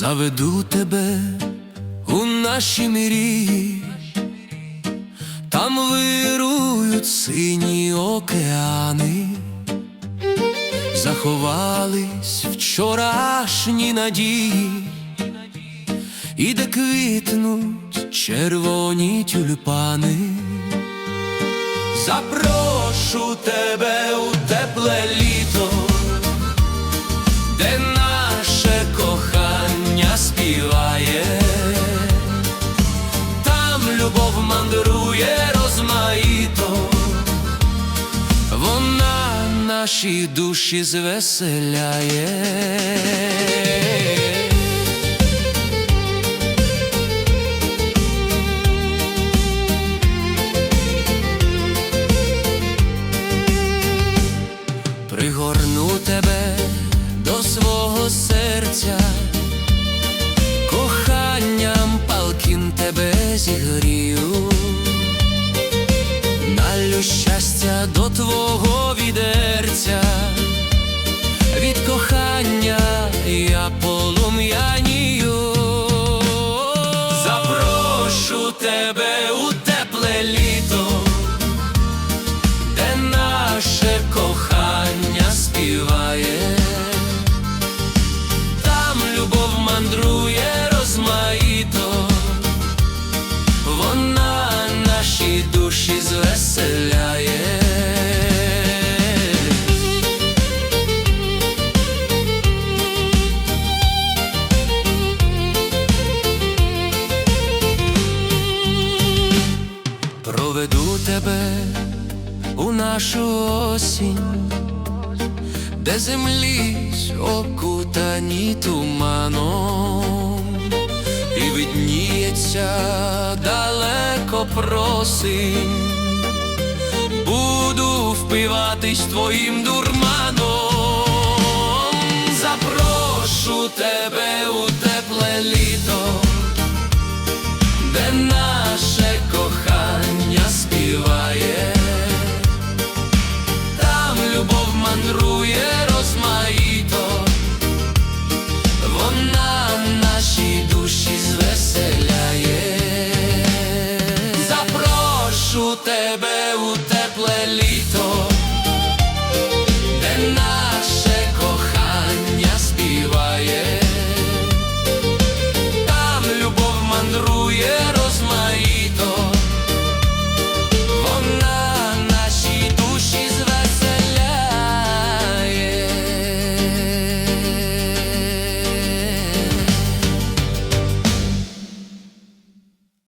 проведу тебе у наші мрії, там вирують сині океани, заховались вчорашні надії, і де квітнуть червоні тюльпани. Запрошу тебе у тепле літо, мандрує розмаїто, вона наші душі звеселяє. Пригорну тебе до свого серця, коханням палкін тебе зігрію, твого відерця, від кохання я полум'янію, нашу осінь, де землі окутані туманом, і видніється далеко просинь, буду впиватись твоїм дурманом, запрошу тебе